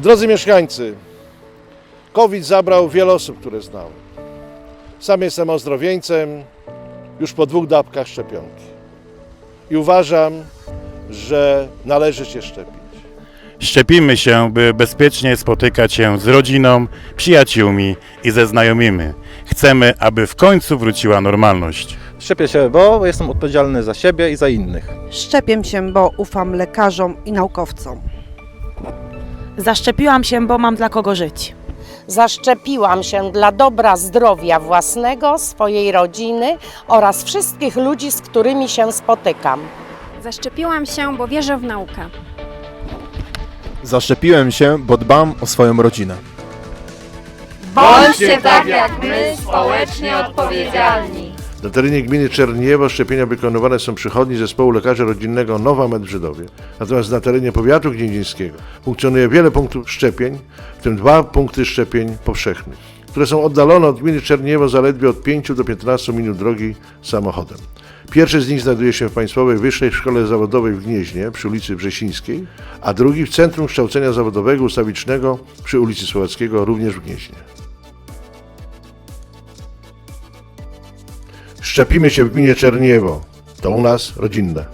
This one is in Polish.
Drodzy mieszkańcy, COVID zabrał wiele osób, które znałem. Sam jestem ozdrowieńcem już po dwóch dawkach szczepionki. I uważam, że należy się szczepić. Szczepimy się, by bezpiecznie spotykać się z rodziną, przyjaciółmi i ze znajomymi. Chcemy, aby w końcu wróciła normalność. Szczepię się, bo jestem odpowiedzialny za siebie i za innych. Szczepię się, bo ufam lekarzom i naukowcom. Zaszczepiłam się, bo mam dla kogo żyć. Zaszczepiłam się dla dobra zdrowia własnego, swojej rodziny oraz wszystkich ludzi, z którymi się spotykam. Zaszczepiłam się, bo wierzę w naukę. Zaszczepiłem się, bo dbam o swoją rodzinę. Bądźcie tak jak my, społecznie odpowiedzialni. Na terenie gminy Czerniewo szczepienia wykonywane są przychodni zespołu lekarza rodzinnego Nowa Med w Żydowie. Natomiast na terenie powiatu gnieźnieńskiego funkcjonuje wiele punktów szczepień, w tym dwa punkty szczepień powszechnych, które są oddalone od gminy Czerniewo zaledwie od 5 do 15 minut drogi samochodem. Pierwszy z nich znajduje się w Państwowej Wyższej Szkole Zawodowej w Gnieźnie przy ulicy Wrzesińskiej, a drugi w Centrum Kształcenia Zawodowego Ustawicznego przy ulicy Słowackiego również w Gnieźnie. Szczepimy się w gminie Czerniewo. To u nas rodzinne.